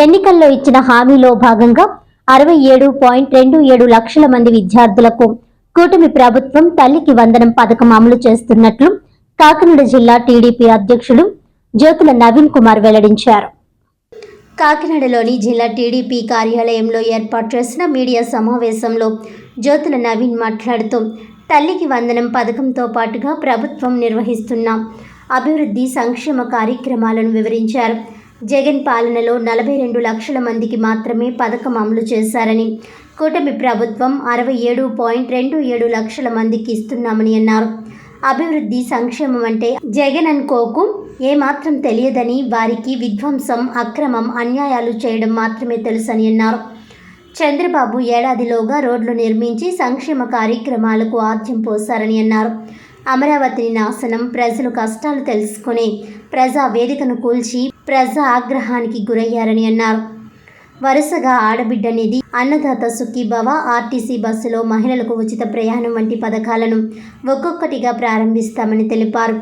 ఎన్నికల్లో ఇచ్చిన హామీలో భాగంగా అరవై ఏడు పాయింట్ రెండు ఏడు లక్షల మంది విద్యార్థులకు కూటమి ప్రభుత్వం తల్లికి వందనం పథకం అమలు చేస్తున్నట్లు కాకినాడ జిల్లా టీడీపీ అధ్యక్షుడు జ్యోతుల నవీన్ కుమార్ వెల్లడించారు. కాకినాడలోని జిల్లా టీడీపీ కార్యాలయంలో ఏర్పాటు చేసిన మీడియా సమావేశంలో జ్యోతుల నవీన్ మాట్లాడుతూ తల్లికి వందనం పథకంతో పాటుగా ప్రభుత్వం నిర్వహిస్తున్న అభివృద్ధి సంక్షేమ కార్యక్రమాలను వివరించారు. జగన్ పాలనలో నలభై రెండు లక్షల మందికి మాత్రమే పథకం అమలు చేశారని కూటమి ప్రభుత్వం అరవై ఏడు పాయింట్ రెండు ఏడు లక్షల మందికి ఇస్తున్నామని అన్నారు. అభివృద్ధి సంక్షేమం అంటే జగన్ అనుకోకు ఏమాత్రం తెలియదని వారికి విధ్వంసం అక్రమం అన్యాయాలు చేయడం మాత్రమే తెలుసని అన్నారు. చంద్రబాబు ఏడాదిలోగా రోడ్లు నిర్మించి సంక్షేమ కార్యక్రమాలకు ఆద్యం పోశారని అన్నారు. అమరావతిని నాశనం ప్రజలు కష్టాలు తెలుసుకుని ప్రజా వేదికను కూల్చి ప్రజా ఆగ్రహానికి గురయ్యారని అన్నారు. వరుసగా ఆడబిడ్డ నిధి అన్నదాత సుఖీభవ ఆర్టీసీ బస్సులో మహిళలకు ఉచిత ప్రయాణం వంటి పథకాలను ఒక్కొక్కటిగా ప్రారంభిస్తామని తెలిపారు.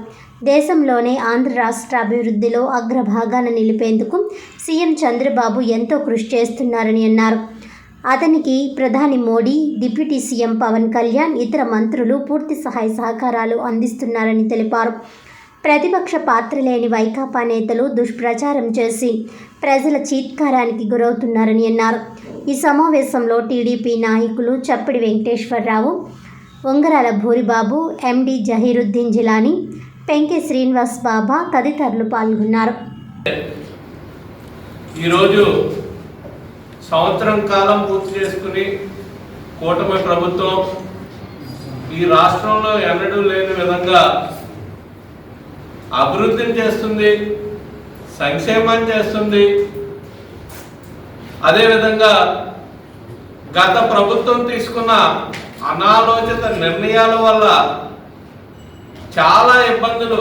దేశంలోనే ఆంధ్ర రాష్ట్ర అభివృద్ధిలో అగ్రభాగాన నిలిపేందుకు సీఎం చంద్రబాబు ఎంతో కృషి చేస్తున్నారని అన్నారు. అతనికి ప్రధాని మోడీ డిప్యూటీ సీఎం పవన్ కళ్యాణ్ ఇతర మంత్రులు పూర్తి సహాయ సహకారాలు అందిస్తున్నారని తెలిపారు. ప్రతిపక్ష పాత్ర లేని వైకాపా నేతలు దుష్ప్రచారం చేసి ప్రజల చీత్కారానికి గురవుతున్నారని అన్నారు. ఈ సమావేశంలో టీడీపీ నాయకులు చప్పిడి వెంకటేశ్వరరావు ఉంగరాల భూరిబాబు ఎండి జహీరుద్దీన్ జిలానీ పెంకె శ్రీనివాస్ బాబా తదితరులు పాల్గొన్నారు. ఈరోజు సంవత్సరం కాలం పూర్తి చేసుకుని కూటమి ప్రభుత్వం ఈ రాష్ట్రంలో ఎన్నడూ లేని విధంగా అభివృద్ధిని చేస్తుంది సంక్షేమాన్ని చేస్తుంది. అదేవిధంగా గత ప్రభుత్వం తీసుకున్న అనాలోచిత నిర్ణయాల వల్ల చాలా ఇబ్బందులు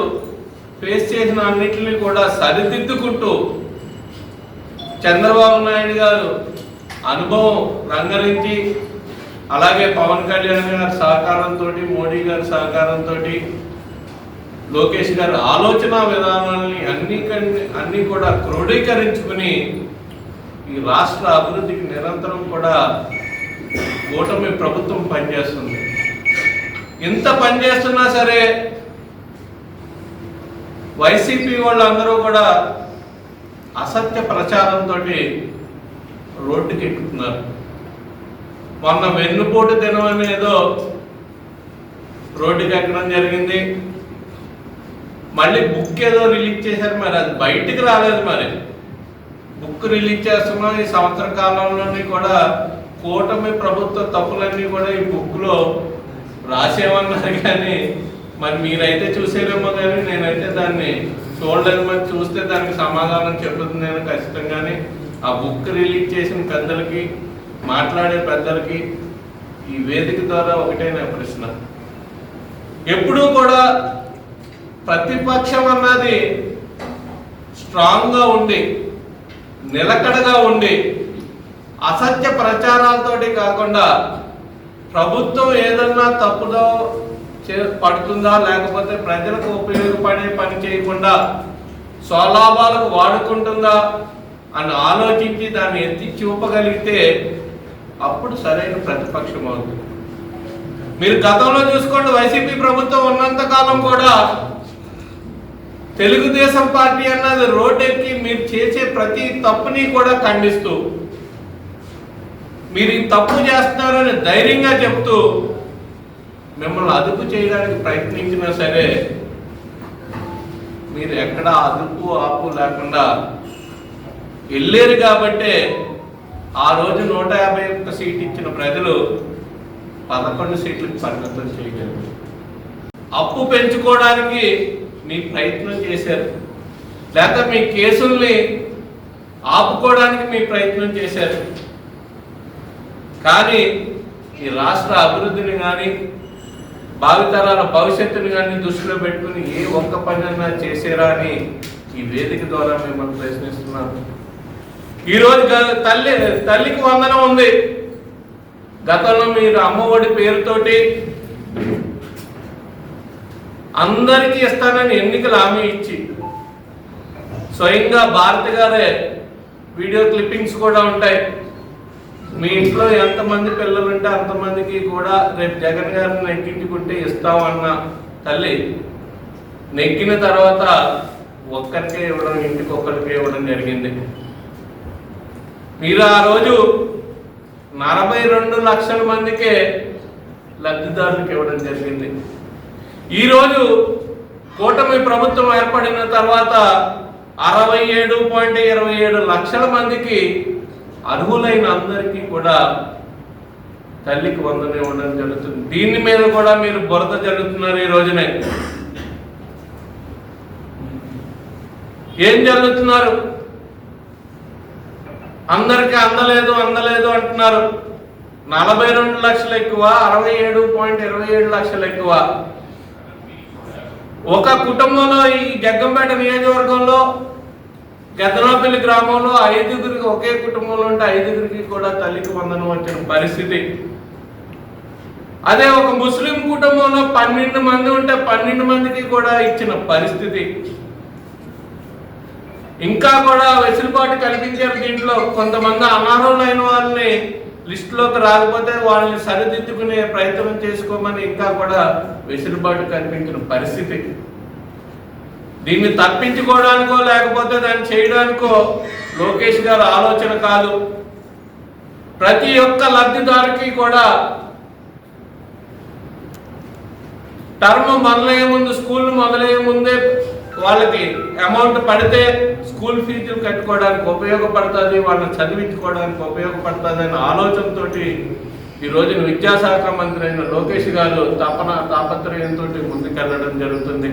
ఫేస్ చేసిన అన్నింటినీ కూడా సరిదిద్దుకుంటూ చంద్రబాబు నాయుడు గారు అనుభవం రంగరించి అలాగే పవన్ కళ్యాణ్ గారి సహకారంతో మోడీ గారి సహకారంతో లోకేష్ గారి ఆలోచన విధానాలని అన్ని అన్ని కూడా క్రోడీకరించుకుని ఈ రాష్ట్ర అభివృద్ధికి నిరంతరం కూడా కూటమి ప్రభుత్వం పనిచేస్తుంది. ఎంత పనిచేస్తున్నా సరే వైసీపీ వాళ్ళందరూ కూడా అసత్య ప్రచారంతో రోడ్డుకి ఎక్కుతున్నారు మొన్న వెన్నుపోటు దినం అనేదో రోడ్డుకి ఎక్కడం జరిగింది. మళ్ళీ బుక్ ఏదో రిలీజ్ చేశారు మరి అది బయటికి రాలేదు మరి. బుక్ రిలీజ్ చేస్తున్నాం ఈ సంవత్సర కాలంలోనే కూడా కూటమి ప్రభుత్వ తప్పులన్నీ కూడా ఈ బుక్లో రాసేమన్నారు కానీ మరి మీరైతే చూసేరేమో కానీ నేనైతే దాన్ని చూడలేదు మరి చూస్తే దానికి సమాధానం చెప్తుంది నేను ఖచ్చితంగానే. ఆ బుక్ రిలీజ్ చేసిన పెద్దలకి మాట్లాడే పెద్దలకి ఈ వేదిక ద్వారా ఒకటే నా ప్రశ్న. ఎప్పుడూ కూడా ప్రతిపక్షం అన్నది స్ట్రాంగ్గా ఉండి నిలకడగా ఉండి అసత్య ప్రచారాలతోటి కాకుండా ప్రభుత్వం ఏదన్నా తప్పుదో చే- పడుతుందా లేకపోతే ప్రజలకు ఉపయోగపడే పని చేయకుండా స్వలాభాలకు వాడుకుంటుందా అని ఆలోచించి దాన్ని ఎత్తి చూపగలిగితే అప్పుడు సరైన ప్రతిపక్షం అవుతుంది. మీరు గతంలో చూసుకోండి వైసీపీ ప్రభుత్వం ఉన్నంత కాలం కూడా తెలుగుదేశం పార్టీ అన్నది రోడ్డెక్కి మీరు చేసే ప్రతి తప్పుని కూడా ఖండిస్తూ మీరు ఈ తప్పు చేస్తున్నారని ధైర్యంగా చెప్తూ మిమ్మల్ని అదుపు చేయడానికి ప్రయత్నించినా సరే మీరు ఎక్కడ అదుపు ఆపు లేకుండా వెళ్ళారు కాబట్టే ఆ రోజు నూట యాభై ఒక్క సీట్ ఇచ్చిన ప్రజలు పదకొండు సీట్లకు పరిమితం చేయగలరు అప్పు పెంచుకోవడానికి మీ ప్రయత్నం చేశారు. లేక మీ కేసుల్ని ఆపుకోవడానికి మీ ప్రయత్నం చేశారు. కానీ ఈ రాష్ట్ర అభివృద్ధిని కానీ భావితరాల భవిష్యత్తుని కానీ దృష్టిలో పెట్టుకుని ఏ ఒక్క పనైనా చేసారా అని ఈ వేదిక ద్వారా మిమ్మల్ని ప్రశ్నిస్తున్నాను. ఈరోజు గ- తల్లి తల్లికి వందనం ఉంది. గతంలో మీరు అమ్మఒడి పేరుతోటి అందరికీ ఇస్తానని ఎన్నికలు హామీ ఇచ్చి స్వయంగా భారత గారే వీడియో క్లిప్పింగ్స్ కూడా ఉంటాయి. మీ ఇంట్లో ఎంతమంది పిల్లలు ఉంటే అంతమందికి కూడా రేపు జగన్ గారిని నెగ్గించుకుంటే ఇస్తామన్న తల్లి నెగ్గిన తర్వాత ఒక్కరికే ఇవ్వడం ఇంటికి ఒక్కరికే ఇవ్వడం జరిగింది. మీరు ఆ రోజు నలభై రెండు లక్షల మందికే లబ్ధిదారులకు ఇవ్వడం జరిగింది. ఈరోజు కూటమి ప్రభుత్వం ఏర్పడిన తర్వాత అరవై ఏడు పాయింట్ ఇరవై ఏడు లక్షల మందికి అర్హులైన అందరికీ కూడా తల్లికి వందన ఇవ్వడం జరుగుతుంది. దీని మీద కూడా మీరు బురద జరుగుతున్నారు ఈ రోజునే. ఏం జరుగుతున్నారు అందరికీ అందలేదు అందలేదు అంటున్నారు. నలభై రెండు లక్షలు ఎక్కువ అరవై ఏడు పాయింట్ ఇరవై ఏడు లక్షలు ఎక్కువ. ఒక కుటుంబంలో ఈ జగ్గంపేట నియోజకవర్గంలో గద్దనపల్లి గ్రామంలో ఐదుగురికి ఒకే కుటుంబంలో ఉంటే ఐదుగురికి కూడా తల్లికి వందనం వచ్చిన పరిస్థితి. అదే ఒక ముస్లిం కుటుంబంలో పన్నెండు మంది ఉంటే పన్నెండు మందికి కూడా ఇచ్చిన పరిస్థితి. ఇంకా కూడా వెసులుబాటు కల్పించారు దీంట్లో కొంతమంది అనర్హులైన వాళ్ళని లిస్టులోకి రాకపోతే వాళ్ళని సరిదిద్దుకునే ప్రయత్నం చేసుకోమని ఇంకా కూడా వెసులుబాటు కల్పించిన పరిస్థితి. దీన్ని తప్పించుకోవడానికో లేకపోతే దాన్ని చేయడానికో లోకేష్ గారు ఆలోచన కాదు. ప్రతి ఒక్క లబ్ధిదారుకి కూడా టర్మ్ మొదలయ్యే ముందు స్కూల్ మొదలయ్యే ముందే వాళ్ళకి అమౌంట్ పడితే స్కూల్ ఫీజులు కట్టుకోవడానికి ఉపయోగపడుతుంది వాళ్ళని చదివించుకోవడానికి ఉపయోగపడుతుంది అనే ఆలోచనతో ఈ రోజున విద్యాశాఖ మంత్రి అయిన లోకేష్ గారు తపన తాపత్రయంతో ముందుకెళ్ళడం జరుగుతుంది.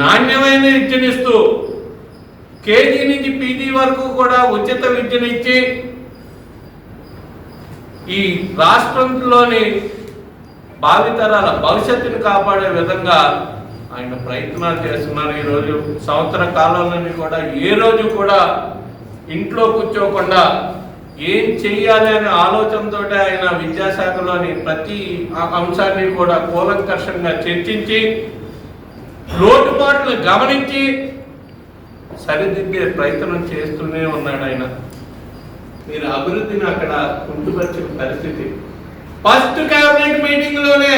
నాణ్యమైన విద్యనిస్తూ కేజీ నుంచి పీజీ వరకు కూడా ఉచిత విద్యనిచ్చి ఈ రాష్ట్రంలోని భావితరాల భవిష్యత్తును కాపాడే విధంగా ఆయన ప్రయత్నాలు చేస్తున్నారు ఈ రోజు సంవత్సర కాలంలోని కూడా ఏ రోజు కూడా ఇంట్లో కూర్చోకుండా ఏం చెయ్యాలి అనే ఆలోచనతో ఆయన విద్యాశాఖలోని ప్రతి అంశాన్ని కూడా కూలంకర్షంగా చర్చించి లోటుపాట్లు గమనించి సరిదిద్దే ప్రయత్నం చేస్తూనే ఉన్నాడు ఆయన. మీరు అభివృద్ధిని అక్కడ కుంటుపరిచిన పరిస్థితి. ఫస్ట్ కేబినెట్ మీటింగ్లోనే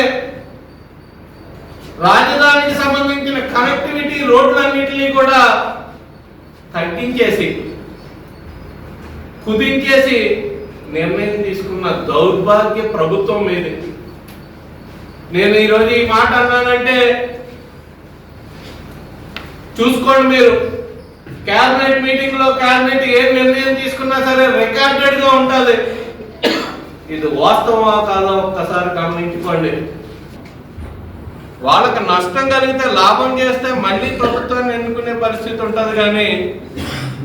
రాజధానికి సంబంధించిన కనెక్టివిటీ రోడ్లన్నింటినీ కూడా తగ్గించేసి కుదించేసి నిర్ణయం తీసుకున్న దౌర్భాగ్య ప్రభుత్వం మీది నేను ఈరోజు ఈ మాట అన్నానంటే చూసుకోండి మీరు. క్యాబినెట్ మీటింగ్లో క్యాబినెట్ ఏ నిర్ణయం తీసుకున్నా సరే రికార్డెడ్గా ఉంటుంది ఇది వాస్తవా కాలం ఒక్కసారి గమనించుకోండి. వాళ్ళకి నష్టం కలిగితే లాభం చేస్తే మళ్ళీ ప్రభుత్వాన్ని ఎన్నుకునే పరిస్థితి ఉంటుంది కానీ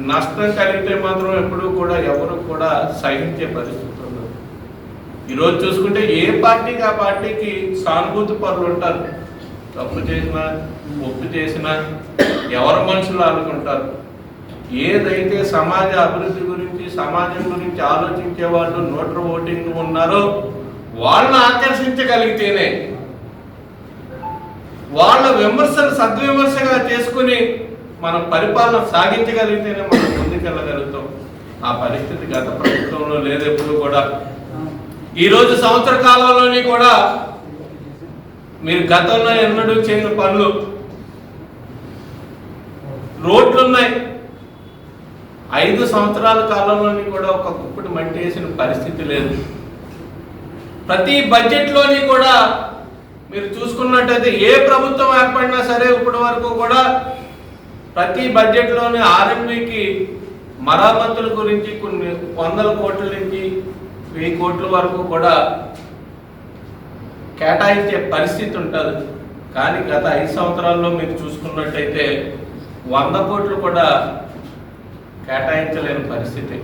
నష్టం కలిగితే మాత్రం ఎప్పుడూ కూడా ఎవరు కూడా సహించే పరిస్థితి ఉండదు. ఈరోజు చూసుకుంటే ఏ పార్టీకి ఆ పార్టీకి సానుభూతి పరులు ఉంటారు? తప్పు చేసినా ఒప్పు చేసినా ఎవరు మనుషులు ఆడుకుంటారు ఏదైతే సమాజ అభివృద్ధి గురించి సమాజం గురించి ఆలోచించే వాళ్ళు నోటర్ ఓటింగ్ ఉన్నారో వాళ్ళని ఆకర్షించగలిగితేనే వాళ్ళ విమర్శలు సద్విమర్శగా చేసుకుని మనం పరిపాలన సాగించగలిగితేనే మనం ముందుకెళ్ళగలుగుతాం. ఆ పరిస్థితి గత ప్రభుత్వంలో లేదు ఎప్పుడు కూడా. ఈరోజు సంవత్సర కాలంలోని కూడా మీరు గతంలో ఎన్నడూ చేయని పనులు రోడ్లున్నాయి. ఐదు సంవత్సరాల కాలంలోని కూడా ఒక కుప్పటి మట్టి వేసిన పరిస్థితి లేదు. ప్రతి బడ్జెట్లోని కూడా మీరు చూసుకున్నట్టయితే ఏ ప్రభుత్వం ఏర్పడినా సరే ఇప్పటి వరకు కూడా ప్రతి బడ్జెట్లోని ఆర్ఎంబికి మరామతుల గురించి కొన్ని వందల కోట్ల నుంచి వెయ్యి కోట్ల వరకు కూడా కేటాయించే పరిస్థితి ఉంటుంది. కానీ గత ఐదు సంవత్సరాల్లో మీరు చూసుకున్నట్టయితే వంద కోట్లు కూడా కేటాయించలేని పరిస్థితి.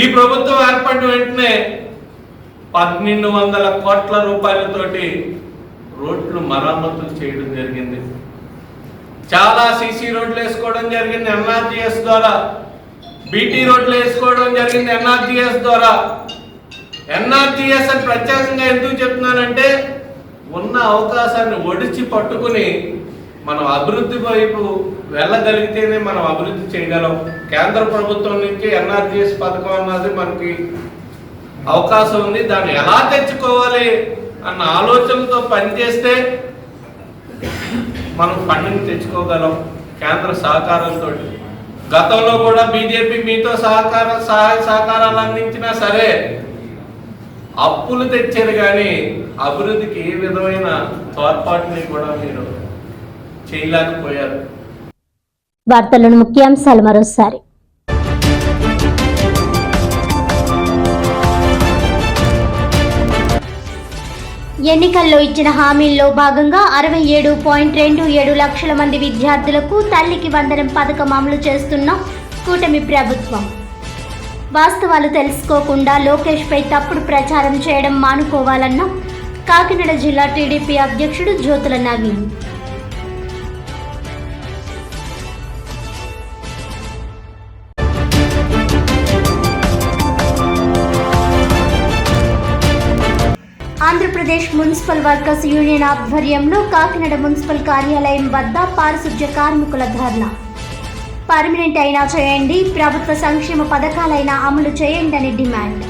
ఈ ప్రభుత్వం ఏర్పడిన వెంటనే పన్నెండు వందల కోట్ల రూపాయలతోటి రోడ్లు మరమ్మతులు చేయడం జరిగింది. చాలా సీసీ రోడ్లు వేసుకోవడం జరిగింది ఎన్ఆర్జీఎస్ ద్వారా. బీటీ రోడ్లు వేసుకోవడం జరిగింది ఎన్ఆర్జీఎస్ ద్వారా. ఎన్ఆర్జీఎస్ అని ప్రత్యేకంగా ఎందుకు చెప్తున్నానంటే ఉన్న అవకాశాన్ని ఒడిచి పట్టుకుని మనం అభివృద్ధి వైపు వెళ్ళగలిగితేనే మనం అభివృద్ధి చేయగలం. కేంద్ర ప్రభుత్వం నుంచి ఎన్ఆర్జీఎస్ పథకం అన్నది మనకి అవకాశం ఉంది. దాన్ని ఎలా తెచ్చుకోవాలి అన్న ఆలోచనతో పనిచేస్తే మనం ఫండింగ్ తెచ్చుకోగలం కేంద్ర సహకారంతో. గతంలో కూడా బీజేపీ మీతో సహకార సహాయ సహకారాలు అందించినా సరే అప్పులు తెచ్చారు కానీ అభివృద్ధికి ఏ విధమైన తోడ్పాటుని కూడా మీరు చేయలేకపోయారు. వార్తలను ముఖ్యాంశాలు మరోసారి. ఎన్నికల్లో ఇచ్చిన హామీల్లో భాగంగా అరవై ఏడు పాయింట్ రెండు ఏడు లక్షల మంది విద్యార్థులకు తల్లికి వందనం పథకం అమలు చేస్తున్న కూటమి ప్రభుత్వం. వాస్తవాలు తెలుసుకోకుండా లోకేష్పై తప్పుడు ప్రచారం చేయడం మానుకోవాలన్న కాకినాడ జిల్లా టీడీపీ అధ్యక్షుడు Jyothula Naveen. Andhra Pradesh municipal workers union ఆధ్వర్యంలో కాకినాడ మున్సిపల్ కార్యాలయం వద్ద పారిశుధ్య కార్మికుల ధర్నా. పర్మనెంట్ అయినా చేయండి ప్రభుత్వ సంక్షేమ పథకాలైనా అమలు చేయండి అని డిమాండ్.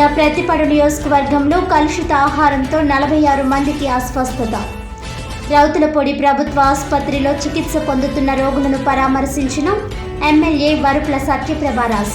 జిల్లా ప్రతిపడు నియోజకవర్గంలో కలుషిత ఆహారంతో నలభై ఆరు మందికి అస్వస్థత. రౌతులపొడి ప్రభుత్వ ఆసుపత్రిలో చికిత్స పొందుతున్న రోగులను పరామర్శించిన ఎమ్మెల్యే వరుపుల సత్యప్రభారాస